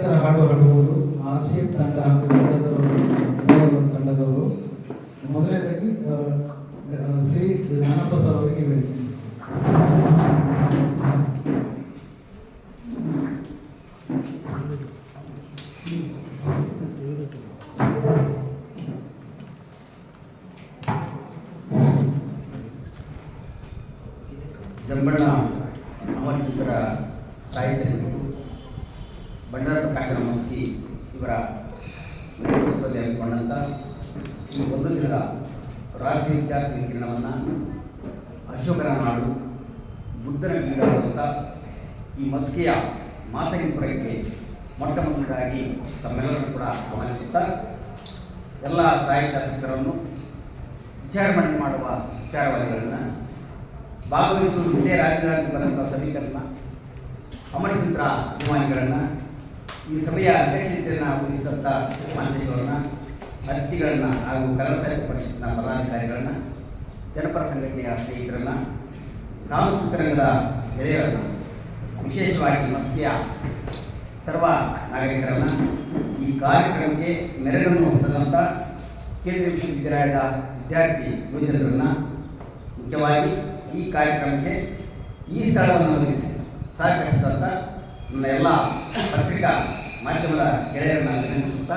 ಕ್ಷೇತ್ರ ಹಾಡು ಹಾಡುವವರು ಆಸೀಫ್ ತಂಡ ಹಾಗೂ ತಂಡದವರು ತಂಡದವರು ಮೊದಲನೇದಾಗಿ ಶ್ರೀ ಜ್ಞಾನಪ್ಪ ಸರ್ ಅವರಿಗೆ ವೇದಿಕೆ. ಬಂಡಾರ ಪ್ರಕಾಶ ಮಸ್ಕಿ ಇವರ ನೇತೃತ್ವದಲ್ಲಿ ಹಮ್ಮಿಕೊಂಡಂಥ ಈ ಒಂದು ದಿನದ ರಾಷ್ಟ್ರೀಯ ವಿಚಾರ ಸಂಕಿರಣವನ್ನು ಅಶೋಕನ ನಾಡು, ಬುದ್ಧನ ಬೀಡಾದಂಥ ಈ ಮಸ್ಕಿಯ ಮಾಸಗಿಪುರಕ್ಕೆ ಮೊಟ್ಟ ಮೊದಲಾಗಿ ತಮ್ಮೆಲ್ಲರನ್ನು ಕೂಡ ಗಮನಿಸುತ್ತಾ ಎಲ್ಲ ಸಾಹಿತ್ಯಾಸಕ್ತರನ್ನು ವಿಚಾರಣೆ ಮಾಡುವ ವಿಚಾರವಾದಿಗಳನ್ನು ಭಾಗವಹಿಸುವ ಜಿಲ್ಲೆಯ ರಾಜಧಾನಿ ಬರುವಂಥ ಸಭಿಕರನ್ನ ಅಮರಚಿತ್ರ ಅಭಿಮಾನಿಗಳನ್ನು ಈ ಸಭೆಯ ಅಧ್ಯಕ್ಷತೆಯನ್ನು ವಹಿಸಿದಂಥ ಮಾಂತೇಶ್ವರನ್ನ ಅತಿಥಿಗಳನ್ನು ಹಾಗೂ ಕನ್ನಡ ಸಾಹಿತ್ಯ ಪರಿಷತ್ನ ಪದಾಧಿಕಾರಿಗಳನ್ನು, ಜನಪರ ಸಂಘಟನೆಯ ಸ್ನೇಹಿತರನ್ನು, ಸಾಂಸ್ಕೃತಿಕ ರಂಗದ ಗೆಳೆಯರನ್ನು, ವಿಶೇಷವಾಗಿ ಮಸ್ಕಿಯ ಸರ್ವ ನಾಗರಿಕರನ್ನು ಈ ಕಾರ್ಯಕ್ರಮಕ್ಕೆ ಮೆರಗನ್ನು ಹೊಂದಿದಂಥ ಕೇಂದ್ರೀಯ ವಿಶ್ವವಿದ್ಯಾಲಯದ ವಿದ್ಯಾರ್ಥಿ ಯುವಜನರನ್ನು ಮುಖ್ಯವಾಗಿ ಈ ಕಾರ್ಯಕ್ರಮಕ್ಕೆ ಈ ಸ್ಥಳವನ್ನು ಒದಗಿಸಿ ಸಹಕರಿಸಿದಂಥ ನನ್ನ ಎಲ್ಲ ಪತ್ರಿಕಾ ಮಾಧ್ಯಮದ ಗೆಳೆಯರನ್ನು ಅಭಿನಂದಿಸುತ್ತಾ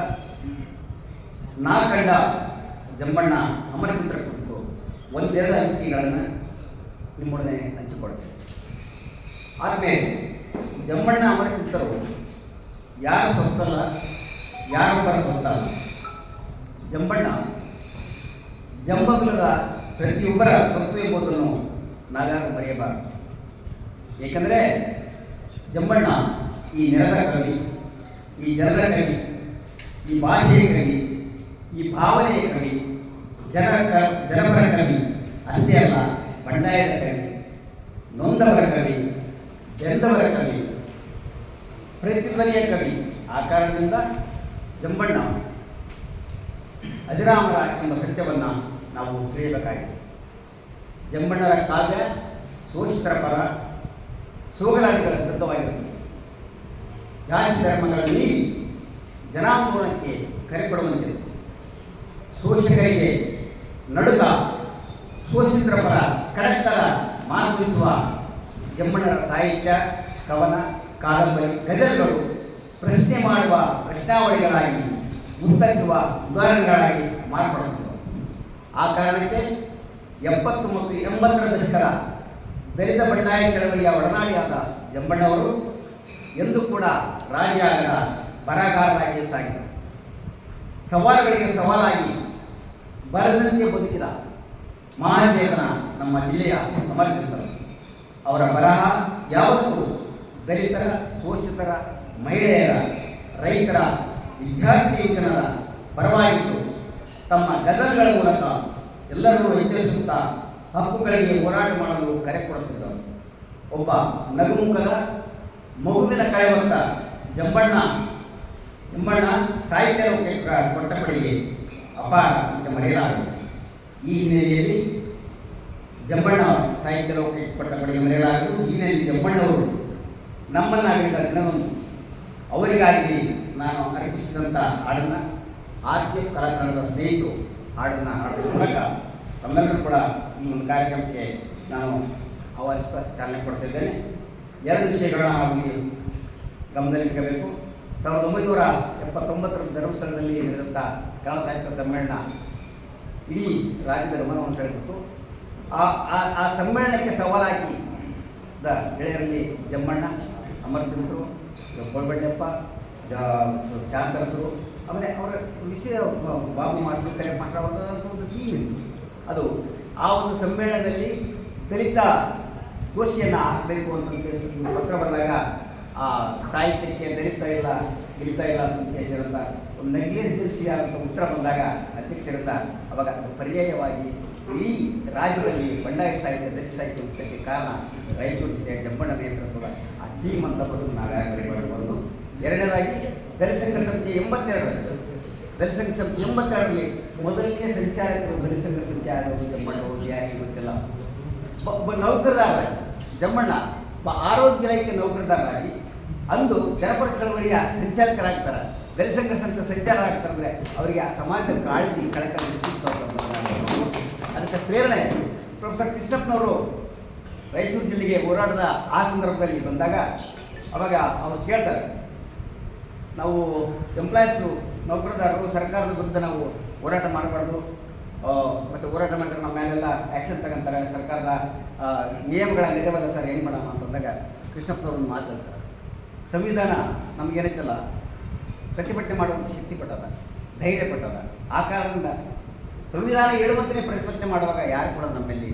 ನಾ ಕಂಡ ಜಂಬಣ್ಣ ಅಮರಚಿತ್ರ ಕುರಿತು ಒಂದೆರಡು ಅನಿಸಿಕೆಗಳನ್ನು ನಿಮ್ಮೊಡನೆ ಹಂಚಿಕೊಳ್ತೇನೆ. ಆದಮೇಲೆ ಜಂಬಣ್ಣ ಅಮರಚಿತ್ರವು ಯಾರ ಸೊತ್ತಲ್ಲ ಯಾರೊಬ್ಬರ ಸೊತ್ತಲ್ಲ ಜಂಬಣ್ಣ ಜಂಬಗುಲದ ಪ್ರತಿಯೊಬ್ಬರ ಸೊತ್ತು ಎಂಬುದನ್ನು ನಾವ್ಯಾರು ಮರೆಯಬಾರದು. ಏಕೆಂದರೆ ಜಂಬಣ್ಣ ಈ ನೆಲದ ಕವಿ. ಈ ಜನರ ಕವಿ ಈ ಭಾಷೆಯ ಕವಿ ಈ ಭಾವನೆಯ ಕವಿ ಜನರ ಕ ಜನಪರ ಕವಿ ಅಷ್ಟೇ ಅಲ್ಲ ಬಂಡಾಯದ ಕವಿ ನೊಂದವರ ಕವಿ ಬೆಂದವರ ಕವಿ ಪ್ರತಿಧ್ವನಿಯ ಕವಿ ಆ ಕಾರಣದಿಂದ ಜಂಬಣ್ಣ ಅಜರಾಮರ ಎಂಬ ಸತ್ಯವನ್ನು ನಾವು ತಿಳಿಯಬೇಕಾಗಿದೆ. ಜಂಬಣ್ಣರ ಕಾವ್ಯ ಶೋಷಿತರ ಪರ ಸೋಗಲಾಟಗಳ ವಿರುದ್ಧವಾಗಿರುತ್ತದೆ. ಜಾತಿ ಧರ್ಮಗಳ ನೀಡಿ ಜನಾಂದೋಲನಕ್ಕೆ ಕರೆ ಕೊಡುವಂತಿರುತ್ತದೆ ಶೋಷಕರಿಗೆ ನಡುಕ, ಶೋಷಿತರ ಪರ ಕಡತ್ತರ ಮಾರ್ಗಿಸುವ ಜಮ್ಮಣ್ಣರ ಸಾಹಿತ್ಯ, ಕವನ, ಕಾದಂಬರಿ, ಗಜಲ್ಗಳು ಪ್ರಶ್ನೆ ಮಾಡುವ ಪ್ರಶ್ನಾವಳಿಗಳಾಗಿ ಉತ್ತರಿಸುವ ಉದಾಹರಣೆಗಳಾಗಿ ಮಾರ್ಪಡುತ್ತವೆ. ಆ ಕಾರಣಕ್ಕೆ ಎಪ್ಪತ್ತು ಮತ್ತು ಎಂಬತ್ತರ ದಶಕದ ದಲಿತ ಬಂಡಾಯ ಚಳವಳಿಯ ಒಡನಾಡಿಯಾದ ಜಂಬಣ್ಣವರು ಎಂದೂ ಕೂಡ ರಾಜಿಯಾಗದ ಬರಗಾರರಾಗಿ ಸಾಗಿದರು. ಸವಾಲುಗಳಿಗೆ ಸವಾಲಾಗಿ ಬರದಂತೆ ಬದುಕಿದ ಮಹಾಚೇತನ ನಮ್ಮ ಜಿಲ್ಲೆಯ ಅಮರಚಂದ್ರ ಅವರ. ಬರಹ ಯಾವತ್ತೂ ದಲಿತರ, ಶೋಷಿತರ, ಮಹಿಳೆಯರ, ರೈತರ, ವಿದ್ಯಾರ್ಥಿ ಜನರ ಪರವಾಗಿತ್ತು ತಮ್ಮ ಗಜಲ್ಗಳ ಮೂಲಕ ಎಲ್ಲರನ್ನೂ ಎಚ್ಚರಿಸುತ್ತಾ ಹಕ್ಕುಗಳಿಗೆ ಹೋರಾಟ ಮಾಡಲು ಕರೆ ಕೊಡುತ್ತಿದ್ದರು ಒಬ್ಬ ನಗುಮುಖದ ಮಗುವಿನ ಕಳೆವಂತ ಜಂಬಣ್ಣ ಜಂಬಣ್ಣ ಸಾಹಿತ್ಯ ಕೊಟ್ಟ ಕೊಡುಗೆ ಅಪಾರ ಅಂತ ಮರೆಯಲಾಗದು ಈ ಹಿನ್ನೆಲೆಯಲ್ಲಿ ಜಂಬಣ್ಣ ಸಾಹಿತ್ಯ ಲೋಕಕ್ಕೆ ಕೊಟ್ಟ ಕೊಡುಗೆ ಮರೆಯಲಾಗದು ಈ ಹಿನ್ನೆಲೆಯಲ್ಲಿ ಜಂಬಣ್ಣವರು ನಮ್ಮನ್ನಾಗಲಿದ ದಿನವನ್ನು ಅವರಿಗಾಗಿ ನಾನು ಅರ್ಪಿಸಿದಂಥ ಹಾಡನ್ನು ಆರ್ ಸಿ ಎಫ್ ಸ್ನೇಹಿತರು ಹಾಡನ್ನು ಹಾಡುವ ಮೂಲಕ ತಮ್ಮೆಲ್ಲರೂ ಕೂಡ ಈ ಒಂದು ಕಾರ್ಯಕ್ರಮಕ್ಕೆ ನಾನು ಆಹ್ವಾನಿಸ್ತಾ ಚಾಲನೆ ಕೊಡ್ತಿದ್ದೇನೆ ಎರಡು ವಿಷಯಗಳನ್ನ ನಾವು ಇಲ್ಲಿ ಸಾವಿರದ ಒಂಬೈನೂರ ಎಪ್ಪತ್ತೊಂಬತ್ತರ ಧರ್ಮಸ್ಥಳದಲ್ಲಿ ನಡೆದಂಥ ಕನ್ನಡ ಸಾಹಿತ್ಯ ಸಮ್ಮೇಳನ ಇಡೀ ರಾಜ್ಯದ ಗಮನವನ್ನು ಸೆಳೆದಿತ್ತು ಆ, ಆ- ಸಮ್ಮೇಳನಕ್ಕೆ ಸವಾಲಾಗಿ ದ ಗೆಳೆಯರಲ್ಲಿ ಜಮ್ಮಣ್ಣ ಅಮರಚಂದ್ರು ಗೋಳ್ಬಣ್ಣಪ್ಪ ಜ, ಶಾಂತರಸರು, ಆಮೇಲೆ ಅವರ ವಿಷಯ ಬಾಬು ಮಾತು ಕರೆ ಮಾತಾಡುವಂಥ ಒಂದು ಟೀಮ್ ಇತ್ತು. ಅದು ಆ ಒಂದು ಸಮ್ಮೇಳನದಲ್ಲಿ ದಲಿತ ಗೋಷ್ಠಿಯನ್ನು ಹಾಕಬೇಕು ಅಂತ ಪತ್ರ ಬರೆದಾಗ ಆ ಸಾಹಿತ್ಯಕ್ಕೆ ದಲಿತಾ ಇಲ್ಲ ಗೆಲ್ತಾ ಇಲ್ಲ ಅಂತ ಉದ್ದೇಶಿಸಿದಂಥ ಒಂದು ನೆಗ್ಲಿಜೆನ್ಸಿ ಅಂತ ಉತ್ತರ ಬಂದಾಗ ಅಧ್ಯಕ್ಷರಿಂದ ಅವಾಗ ಪರ್ಯಾಯವಾಗಿ ಇಡೀ ರಾಜ್ಯದಲ್ಲಿ ಬಂಡಾಯ ಸಾಹಿತ್ಯ, ದಲಿತ ಸಾಹಿತ್ಯ ಉತ್ತಕ್ಕೆ ಕಾರಣ ರಾಯಚೂರು ಜಿಲ್ಲೆಯ ಜಂಬಣ್ಣ ನೇತೃತ್ವದ ಆ ಟೀಮ್ ಅಂತ ಬಂದು ನಾವ್ಯಾಗಲೇ ಮಾಡಿಕೊಂಡು, ಎರಡನೇದಾಗಿ ದಲಿಸಂಘ ಸಮಿತಿ ಎಂಬತ್ತೆರಡರಲ್ಲಿ ದಲಿಸಂಘ ಸಮಿತಿ ಎಂಬತ್ತೆರಡರಲ್ಲಿ ಮೊದಲನೇ ಸಂಚಾಲಕರು ದಲಿಸಂಘ ಸಮಿತಿ ಆದವರು ಜಮ್ಮಣ್ಣವರು ಯಾರಿಗೆ ಗೊತ್ತಿಲ್ಲ ಒಬ್ಬ ನೌಕರದಾರರಾಗಿ ಜಮ್ಮಣ್ಣ ಒಬ್ಬ ಆರೋಗ್ಯ ರಹಿತ ನೌಕರದಾರರಾಗಿ ಅಂದು ಜನಪರ ಚಳವಳಿಯ ಸಂಚಾಲಕರಾಗ್ತಾರೆ. ದಲಿತ ಸಂಘ ಸಂಚಾರ ಆಗ್ತಾರೆ ಅಂದರೆ ಅವರಿಗೆ ಆ ಸಮಾಜದ ಕಾಳಜಿ ಕಳಕಳಿ ಅದಕ್ಕೆ ಪ್ರೇರಣೆ ಪ್ರೊಫೆಸರ್ ಕೃಷ್ಣಪ್ಪನವರು ರಾಯಚೂರು ಜಿಲ್ಲೆಗೆ ಹೋರಾಟದ ಆ ಸಂದರ್ಭದಲ್ಲಿ ಬಂದಾಗ ಅವಾಗ ಅವ್ರು ಕೇಳ್ತಾರೆ, ನಾವು ಎಂಪ್ಲಾಯೀಸು ನೌಕರದಾರರು, ಸರ್ಕಾರದ ವಿರುದ್ಧ ನಾವು ಹೋರಾಟ ಮಾಡಬಾರ್ದು. ಮತ್ತು ಹೋರಾಟ ಮಾಡಿದ್ರೆ ನಮ್ಮ ಮೇಲೆಲ್ಲ ಆ್ಯಕ್ಷನ್ ತಗೊಂತಾರೆ. ಸರ್ಕಾರದ ನಿಯಮಗಳ ನಿಜವಲ್ಲ ಸರ್ ಏನು ಮಾಡೋಣ ಅಂತಂದಾಗ ಕೃಷ್ಣಪ್ಪನವ್ರನ್ನ ಮಾತಾಡ್ತಾರೆ ಸಂವಿಧಾನ ನಮಗೇನೈತಲ್ಲ ಪ್ರತಿಭಟನೆ ಮಾಡುವಂಥ ಶಕ್ತಿ ಪಟ್ಟದ ಧೈರ್ಯ ಪಟ್ಟದ ಆ ಕಾರಣದಿಂದ ಸಂವಿಧಾನ ಹೇಳುವಂತೆಯೇ ಪ್ರತಿಭಟನೆ ಮಾಡುವಾಗ ಯಾರು ಕೂಡ ನಮ್ಮಲ್ಲಿ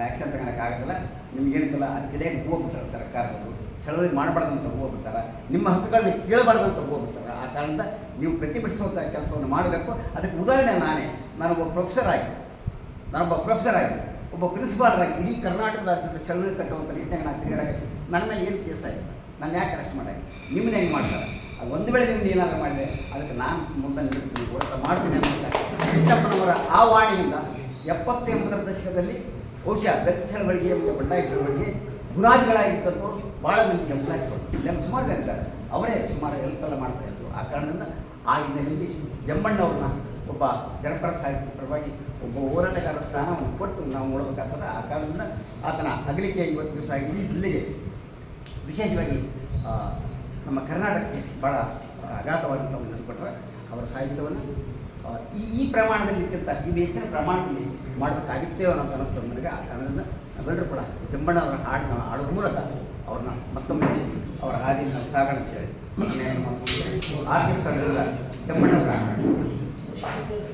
ಆ್ಯಕ್ಷನ್ ತಗೊಳಕ್ಕಾಗೋದಿಲ್ಲ ನಿಮ್ಗೇನಿತ್ತಲ್ಲ ಅದು ತಲೆಗೆ ಹೋಗ್ಬಿಟ್ಟಾರೆ ಸರ್ಕಾರದವರು, ಚಳವಳಿ ಮಾಡಬಾರ್ದಂತ ಹೋಗ್ಬಿಡ್ತಾರೆ ನಿಮ್ಮ ಹಕ್ಕುಗಳನ್ನ ಕೇಳಬಾರ್ದಂತ ಹೋಗ್ಬಿಡ್ತಾರೆ ಆ ಕಾರಣದಿಂದ ನೀವು ಪ್ರತಿಭಟಿಸುವಂಥ ಕೆಲಸವನ್ನು ಮಾಡಬೇಕು. ಅದಕ್ಕೆ ಉದಾಹರಣೆ ನಾನೇ. ನಾನೊಬ್ಬ ಪ್ರೊಫೆಸರ್ ಆಗಿ, ನಾನೊಬ್ಬ ಪ್ರೊಫೆಸರ್ ಆಗಿ, ಒಬ್ಬ ಪ್ರಿನ್ಸಿಪಾಲ್ ಆಗಿ ಇಡೀ ಕರ್ನಾಟಕದಾದ್ಯಂತ ಚಳವಳಿ ಕಟ್ಟುವಂಥ ನಿಟ್ಟಿನಾಗ ನಾನು ತಿರುಗಾಡಕ್ಕೆ ನನ್ನ ಮೇಲೆ ಏನು ಕೇಸ್ ಆಗಿದೆ ನಾನು ಯಾಕೆ ಅರೆಸ್ಟ್ ಮಾಡಿ ನಿಮ್ಮನ್ನ ಹೆಂಗೆ ಮಾಡ್ತಾರೆ? ಅದು ಒಂದು ವೇಳೆ ನಿಮ್ದು ಏನಾದರೂ ಮಾಡಿದೆ ಅದಕ್ಕೆ ನಾನು ಮುಂದೆ ನಿಲ್ತೀನಿ ಹೋರಾಟ ಮಾಡ್ತೀನಿ ಅಂತ ಕೃಷ್ಣಪ್ಪನವರ ಆ ವಾಣಿಯಿಂದ ಎಪ್ಪತ್ತೆಂಬತ್ತರ ದಶಕದಲ್ಲಿ ಬಹುಶಃ ದಲಿತ ಚಳವಳಿಗೆ ಮತ್ತು ಬಂಡಾಯ ಚಳವಳಿಗೆ ಗುಣಾದಿಗಳಾಗಿದ್ದಂಥವ್ರು ಭಾಳ ಮಂದಿ ಎಂಪ್ಲಾಯ್ಸ್ಗಳು ಇಲ್ಲೆಲ್ಲ ಸುಮಾರು ಇದ್ದಾರೆ. ಅವರೇ ಸುಮಾರು ಎಲ್ಲ ಮಾಡ್ತಾ ಇದ್ದರು ಆ ಕಾರಣದಿಂದ ಆ ಹಿನ್ನೆಲೆಯಲ್ಲಿ ಜಮ್ಮಣ್ಣವ್ರನ್ನ ಒಬ್ಬ ಜನಪರ ಸಾಹಿತ್ಯ ಪರವಾಗಿ ಒಬ್ಬ ಹೋರಾಟಗಾರ ಸ್ಥಾನವನ್ನು ಕೊಟ್ಟು ನಾವು ನೋಡಬೇಕಾಗ್ತದೆ. ಆ ಕಾಲದಿಂದ ಆತನ ಅಗಲಿಕೆ ಇವತ್ತು ದಿವಸ ಇಡೀ ಜಿಲ್ಲೆಗೆ ವಿಶೇಷವಾಗಿ ನಮ್ಮ ಕರ್ನಾಟಕಕ್ಕೆ ಭಾಳ ಅಗಾಧವಾದಂಥ ಒಂದು ಕೊಟ್ಟರೆ ಅವರ ಸಾಹಿತ್ಯವನ್ನು ಈ ಈ ಪ್ರಮಾಣದಲ್ಲಿ ಇದ್ದಂಥ ಇದು ಹೆಚ್ಚಿನ ಪ್ರಮಾಣದಲ್ಲಿ ಮಾಡಬೇಕಾಗಿತ್ತೇವೋ ಅನ್ನೋ ಅನ್ನಿಸ್ತದೆ ನನಗೆ. ಆ ಕಾರಣದಿಂದ ನಾವೆಲ್ಲರೂ ಕೂಡ ಕೆಂಬಣ್ಣವರ ಹಾಡಿನ ಹಾಡುವ ಮೂಲಕ ಅವ್ರನ್ನ ಮತ್ತೊಮ್ಮೆ ಅವರ ಹಾದಿನ ನಾವು ಆಸಕ್ತ ಅಂತ ಅವರ ಇನ್ನೇನು Thank you.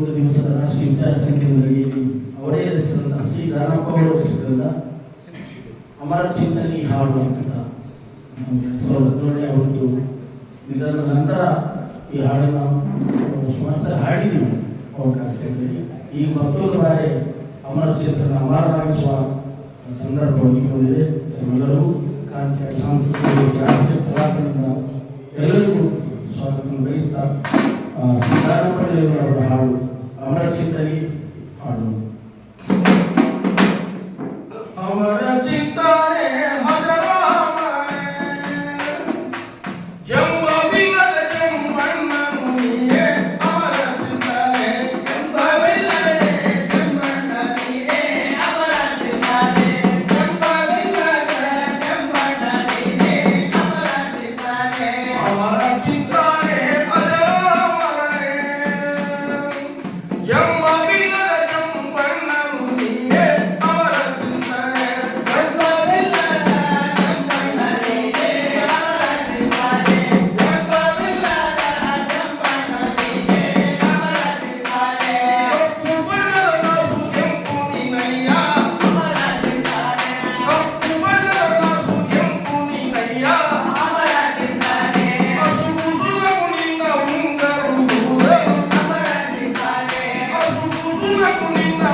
ಒಂದು ದಿವಸದ ರಾಷ್ಟ್ರೀಯ ಅವರೇ ರಚಿಸಿದಂಥ ಸಿ ದಾನಪ್ಪ ಅವರು ರಚಿಸಿದಂಥ ಅಮರ ಚಿಂತನೆ ಹಾಡು ಅಂತ ನಿಧನದ ನಂತರ ಈ ಹಾಡನ್ನು ಸಲ ಹಾಡಿದ್ದೀವಿ ಅವಕಾಶದಲ್ಲಿ ಈ ಮತ್ತೊಂದು ಬಾರಿ ಅಮರ ಚಿಂತನ ಅಮರನಾಗಿಸುವ ಸಂದರ್ಭವಾಗಿ ಬಂದಿದೆ ಎಲ್ಲರೂ ಕ್ರಾಂತಿಯ ಸಾಂಸ್ಕೃತಿಕ ಎಲ್ಲರಿಗೂ ಸ್ವಾಗತ ಬಯಸ್ತಾ ಅವರ ಹಾಡು. ಯಾವ Amen.